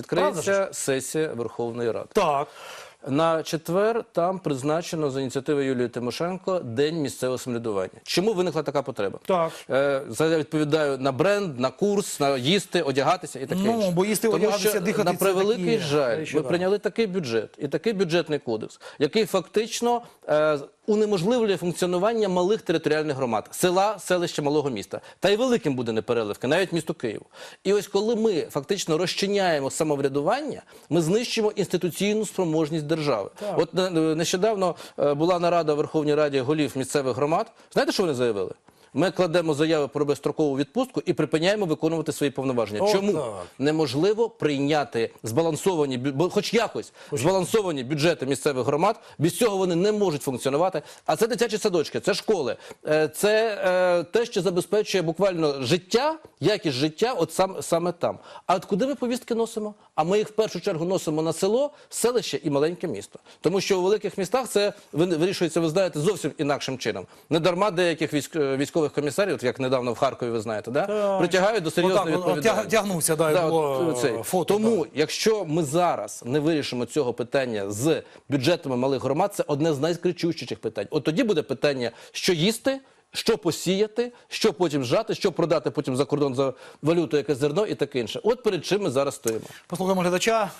Відкриється сесія Верховної Ради. Так. На четвер там призначено за ініціативою Юлії Тимошенко День місцевого самоврядування. Чому виникла така потреба? Так. Е, за- я відповідаю на бренд, на курс, на їсти, одягатися і таке Ну, інше. бо їсти, Тому одягатися, що, дихати на превеликий такі жаль, ми прийняли такий бюджет і такий бюджетний кодекс, який фактично е, унеможливлює функціонування малих територіальних громад, села, селища, малого міста. Та й великим буде непереливки, навіть місто Київ. І ось коли ми фактично розчиняємо самоврядування, ми знищимо інституційну спроможність держави. От е, нещодавно е, була нарада в Верховній Раді голів місцевих громад. Знаєте, що вони заявили? Ми кладемо заяви про безстрокову відпустку і припиняємо виконувати свої повноваження. О, Чому так. неможливо прийняти збалансовані хоч якось збалансовані бюджети місцевих громад? Без цього вони не можуть функціонувати. А це дитячі садочки, це школи, е, це е, те, що забезпечує буквально життя, якість життя, от сам саме там. А от куди ми повістки носимо? А ми їх в першу чергу носимо на село, селище і маленьке місто. Тому що у великих містах це ви- вирішується, ви знаєте, зовсім інакшим чином. Не дарма деяких військ, е, військових комісарів, от як недавно в Харкові, ви знаєте, да? Так. притягають до серйозної відповідальності. тягнувся, да, Да, було, цей. фото, Тому, якщо ми зараз не вирішимо цього питання з бюджетами малих громад, це одне з найскричущих питань. От тоді буде питання, що їсти. Що посіяти, що потім зжати, що продати потім за кордон за валюту, яке зерно і таке інше. От перед чим ми зараз стоїмо. Послухаємо глядача.